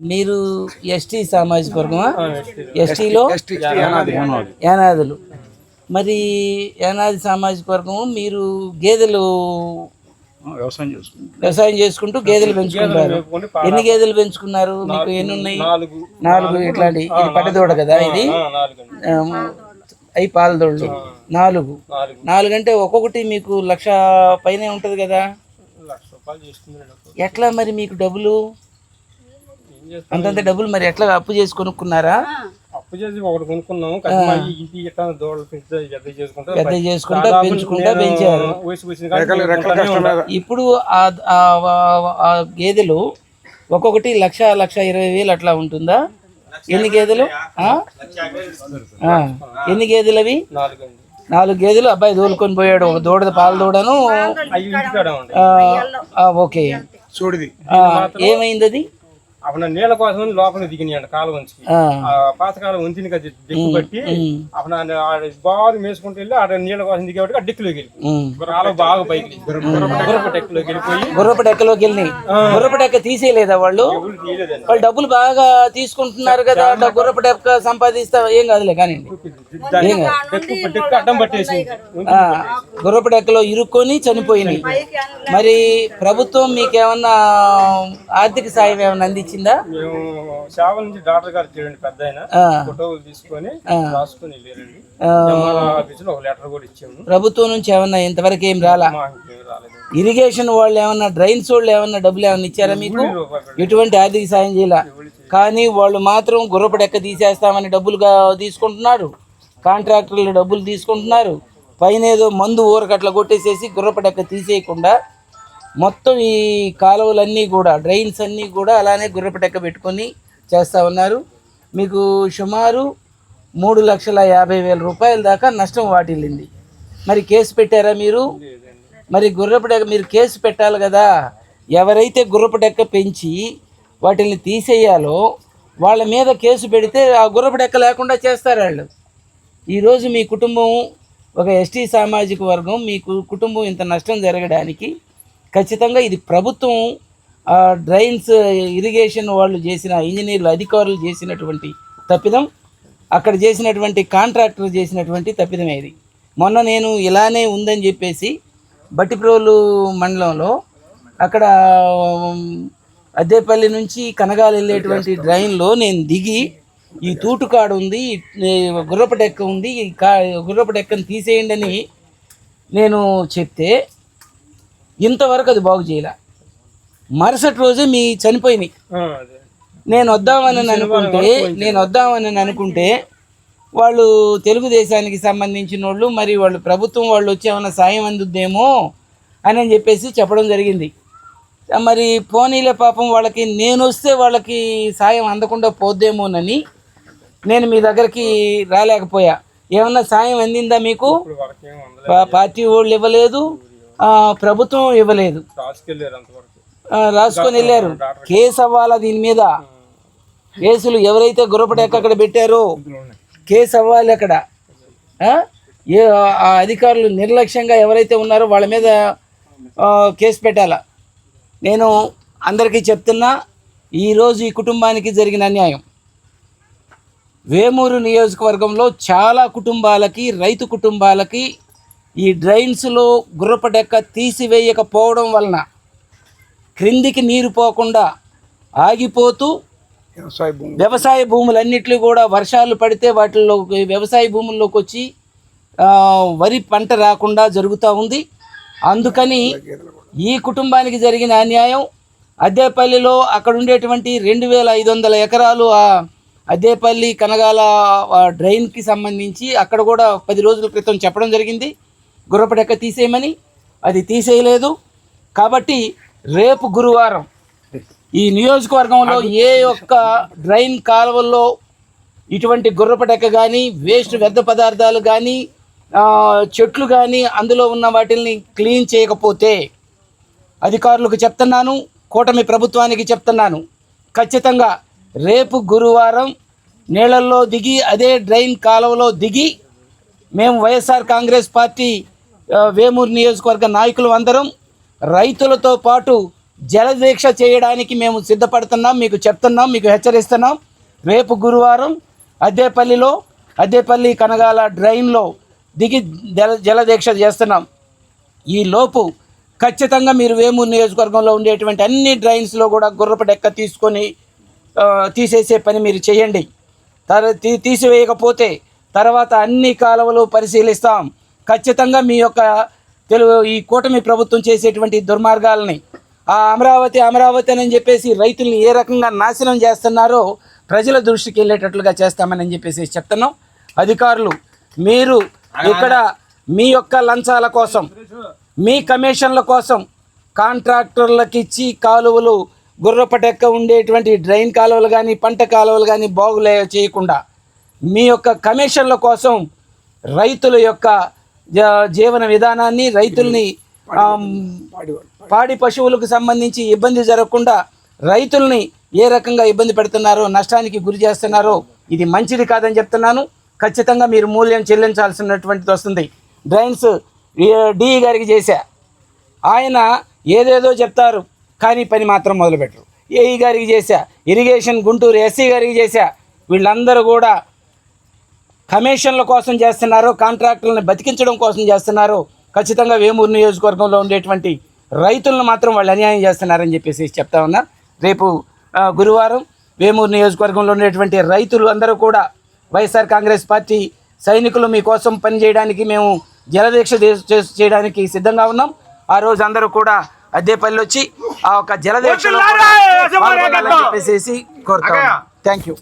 మీరు ఎస్టీ సామాజిక వర్గమా? ఎస్టీలో యానాదులు. మరి యానాది సామాజిక వర్గము మీరు గేదెలు వ్యవసాయం చేసుకుంటాం వ్యవసాయం చేసుకుంటూ గేదెలు పెంచుకుంటారు ఎన్ని గేదెలు పెంచుకున్నారు? మీకు ఎన్ని ఉన్నాయి? నాలుగు. ఇట్లాంటి ఇది పట్టదోడ కదా ఇది? అవి పాలదోళ్ళు నాలుగు. నాలుగు. అంటే ఒక్కొక్కటి మీకు లక్ష పైనే ఉంటది కదా? ఎట్లా మరి మీకు డబ్బులు? అంతంత డబ్బులు మరి ఎట్లా అప్పు చేసి కొనుక్కున్నారా? అప్పు చేసి ఒకటి కొనుక్కున్నాము ఇది ఇట్లా దోడలు పెద్ద చేసుకుంటా పెద్ద చేసుకుంటా దాదాపు పెంచుకుంటా పెంచారు. ఇప్పుడు ఆ- ఆ- ఆ- ఆ గేదెలు ఒక్కొక్కటి లక్ష లక్ష ఇరవై వేలు అట్లా ఉంటుందా? ఎన్ని గేదెలు. ఎన్ని గేదెలు అవి? నాలుగు గేదెలు? అబ్బాయి దోలుకొని పోయాడు ఒక దూడ పాల దూడను. ఓకే. చూడిది ఏమైంది అది అప్పుడు నీళ్ళ కోసం లోపల దిగినాయండి ఆ, ఆ పాతకాలం వంతిని కదా దిక్కు బట్టి అప్పుడు బాగా మేసుకుంటూ వెళ్ళి ఆడ నీళ్ళ కోసం దిగేవాడికి ఆ డిక్కులోకి వెళ్ళి బాగా పైకి గుర్రపు డెక్కులోకి వెళ్ళిపోయి. గుర్రపు డెక్కలోకి వెళ్ళినాయి. గుర్రపు డెక్క తీసేయలేదా వాళ్ళు? వాళ్ళు డబ్బులు బాగా తీసుకుంటున్నారు కదా గుర్రపు డెక్క సంపాదిస్తా ఏం కాదులే కానీ దాన్ని డెక్కు డెక్కు అడ్డం పట్టేసింది ఆ, గుర్రపు డెక్కలో ఇరుక్కొని చనిపోయినాయి. మరి ప్రభుత్వం మీకేమన్నా ఆర్థిక సాయం ఏమన్నా అందించిందా? మేము సేవల నుంచి డాక్టర్ గారు చూడండి పెద్ద ఫోటోలు తీసుకొని రాసుకొని ఒక లెటర్ కూడా ఇచ్చాము. ప్రభుత్వం నుంచి ఏమన్నా ఇంతవరకు ఏం రాలా? మాకు ఇరిగేషన్ వాళ్ళు ఏమన్నా డ్రైన్స్ వాళ్ళు ఏమన్నా డబ్బులు ఏమన్నా ఇచ్చారా మీకు? ఎటువంటి ఆర్థిక సాయం చేయాల? కానీ వాళ్ళు మాత్రం గుర్రపు డెక్క తీసేస్తామని డబ్బులుగా తీసుకుంటున్నారు. కాంట్రాక్టర్లు డబ్బులు తీసుకుంటున్నారు. పైన ఏదో మందు ఊరకట్ల కొట్టేసేసి గుర్రపు డెక్క తీసేయకుండా మొత్తం ఈ కాలువలన్నీ కూడా డ్రైన్స్ అన్నీ కూడా అలానే గుర్రపు డెక్క పెట్టుకొని చేస్తూ ఉన్నారు. మీకు సుమారు మూడు లక్షల యాభై వేల రూపాయల దాకా నష్టం వాటిల్లింది. మరి కేసు పెట్టారా మీరు? మరి గుర్రపు డెక్క మీరు కేసు పెట్టాలి కదా. ఎవరైతే గుర్రపు డెక్క పెంచి వాటిని తీసేయాలో వాళ్ళ మీద కేసు పెడితే ఆ గుర్రపు డెక్క లేకుండా చేస్తారు వాళ్ళు. ఈరోజు మీ కుటుంబం ఒక ఎస్టీ సామాజిక వర్గం మీ కుటుంబం ఇంత నష్టం జరగడానికి ఖచ్చితంగా ఇది ప్రభుత్వం డ్రైన్స్ ఇరిగేషన్ వాళ్ళు చేసిన ఇంజనీర్లు అధికారులు చేసినటువంటి తప్పిదం. అక్కడ చేసినటువంటి కాంట్రాక్టర్ చేసినటువంటి తప్పిదమే ఇది. మొన్న నేను ఇలానే ఉందని చెప్పేసి బట్టిప్రోలు మండలంలో అక్కడ అద్దేపల్లి నుంచి కనగాలు వెళ్ళేటువంటి డ్రైన్లో నేను దిగి ఈ తూటుకాడు ఉంది గుర్రపు డెక్క ఉంది ఈ కా గుర్రపు డెక్కను తీసేయండి అని నేను చెప్తే ఇంతవరకు అది బాగు చేయలే. మరుసటి రోజే మీ చనిపోయినాయి. నేను వద్దామని అనుకుంటే నేను వద్దామని అనుకుంటే వాళ్ళు తెలుగుదేశానికి సంబంధించిన వాళ్ళు మరి వాళ్ళు ప్రభుత్వం వాళ్ళు వచ్చి ఏమైనా సాయం అందుద్దేమో అని అని చెప్పేసి చెప్పడం జరిగింది. మరి పోనీలే పాపం వాళ్ళకి నేను వస్తే వాళ్ళకి సాయం అందకుండా పోద్దేమోనని నేను మీ దగ్గరికి రాలేకపోయా. ఏమన్నా సాయం అందిందా మీకు? పార్టీ వాళ్ళు ఇవ్వలేదు ప్రభుత్వం ఇవ్వలేదు. రాసుకొని వెళ్ళారు. కేసు అవ్వాలా దీని మీద? కేసులు ఎవరైతే గుర్రపడెక్క అక్కడ పెట్టారో? కేసు అవ్వాలి అక్కడ. ఆ? ఏ ఆ అధికారులు నిర్లక్ష్యంగా ఎవరైతే ఉన్నారో వాళ్ళ మీద కేసు పెట్టాలా? నేను అందరికీ చెప్తున్నా ఈరోజు ఈ కుటుంబానికి జరిగిన అన్యాయం. వేమూరు నియోజకవర్గంలో చాలా కుటుంబాలకి రైతు కుటుంబాలకి ఈ డ్రైన్స్లో గుర్రపడెక్క తీసివేయకపోవడం వలన క్రిందికి నీరు పోకుండా ఆగిపోతూ వ్యవసాయ భూమి వ్యవసాయ భూములన్నిట్లు కూడా వర్షాలు పడితే వాటిల్లో వ్యవసాయ భూముల్లోకి వచ్చి వరి పంట రాకుండా జరుగుతూ ఉంది. అందుకని ఈ కుటుంబానికి జరిగిన అన్యాయం అద్దేపల్లిలో అక్కడ ఉండేటువంటి రెండు వేల ఐదు వందల ఎకరాలు ఆ అద్దేపల్లి కనగాల డ్రైన్కి సంబంధించి అక్కడ కూడా పది రోజుల క్రితం చెప్పడం జరిగింది. గుర్రపడెక్క తీసేయమని. అది తీసేయలేదు. కాబట్టి రేపు గురువారం ఈ నియోజకవర్గంలో ఏ ఒక్క డ్రైన్ కాలువల్లో ఇటువంటి గుర్రపడెక్క కానీ వేస్ట్ వ్యర్థ పదార్థాలు కానీ చెట్లు కానీ అందులో ఉన్న వాటిని క్లీన్ చేయకపోతే అధికారులకు చెప్తున్నాను కూటమి ప్రభుత్వానికి చెప్తున్నాను. ఖచ్చితంగా రేపు గురువారం నీళ్ళల్లో దిగి అదే డ్రైన్ కాలువలో దిగి మేము వైఎస్ఆర్ కాంగ్రెస్ పార్టీ వేమూరు నియోజకవర్గ నాయకులు అందరం రైతులతో పాటు జలదీక్ష చేయడానికి మేము సిద్ధపడుతున్నాం మీకు చెప్తున్నాం మీకు హెచ్చరిస్తున్నాం. రేపు గురువారం అద్దేపల్లిలో అద్దేపల్లి కనగాల డ్రైన్లో దిగి జల జలదీక్ష చేస్తున్నాం. ఈ లోపు ఖచ్చితంగా మీరు వేమూరు నియోజకవర్గంలో ఉండేటువంటి అన్ని డ్రైన్స్లో కూడా గుర్రపు డెక్క తీసుకొని తీసేసే పని మీరు చేయండి. తర తీ తీసివేయకపోతే తర్వాత అన్ని కాలువలు పరిశీలిస్తాం. ఖచ్చితంగా మీ యొక్క తెలుగు ఈ కూటమి ప్రభుత్వం చేసేటువంటి దుర్మార్గాలని ఆ అమరావతి అమరావతి అని చెప్పేసి రైతుల్ని ఏ రకంగా నాశనం చేస్తున్నారో ప్రజల దృష్టికి వెళ్ళేటట్లుగా చేస్తామని చెప్పేసి చెప్తున్నాం. అధికారులు మీరు ఇక్కడ మీ యొక్క లంచాల కోసం మీ కమిషన్ల కోసం కాంట్రాక్టర్లకు ఇచ్చి కాలువలు గుర్రపటెక్క ఉండేటువంటి డ్రైన్ కాలువలు కానీ పంట కాలువలు కానీ బాగులే చేయకుండా మీ యొక్క కమిషన్ల కోసం రైతుల యొక్క జీవన విధానాన్ని రైతుల్ని పాడి పశువులకు సంబంధించి ఇబ్బంది జరగకుండా రైతుల్ని ఏ రకంగా ఇబ్బంది పెడుతున్నారో నష్టానికి గురి చేస్తున్నారో ఇది మంచిది కాదని చెప్తున్నాను. ఖచ్చితంగా మీరు మూల్యం చెల్లించాల్సినటువంటిది వస్తుంది. డ్రైన్స్ డిఈ గారికి చేశా. ఆయన ఏదేదో చెప్తారు. కానీ పని మాత్రం మొదలుపెట్టరు. ఏఈ గారికి చేశా ఇరిగేషన్ గుంటూరు ఎస్సీ గారికి చేశా వీళ్ళందరూ కూడా కమిషన్ల కోసం చేస్తున్నారు కాంట్రాక్టులను బతికించడం కోసం చేస్తున్నారు. ఖచ్చితంగా వేమూరు నియోజకవర్గంలో ఉండేటువంటి రైతులను మాత్రం వాళ్ళు అన్యాయం చేస్తున్నారని చెప్పేసి చెప్తా ఉన్నా. రేపు గురువారం వేమూరు నియోజకవర్గంలో ఉండేటువంటి రైతులు అందరూ కూడా వైఎస్ఆర్ కాంగ్రెస్ పార్టీ సైనికులు మీకోసం పనిచేయడానికి మేము జలదీక్ష చే- చేయడానికి సిద్ధంగా ఉన్నాం. ఆ రోజు అందరూ కూడా అద్దెపల్లి వచ్చి ఆ ఒక జలదీక్షలో చెప్పేసి కోరుతాం. Thank you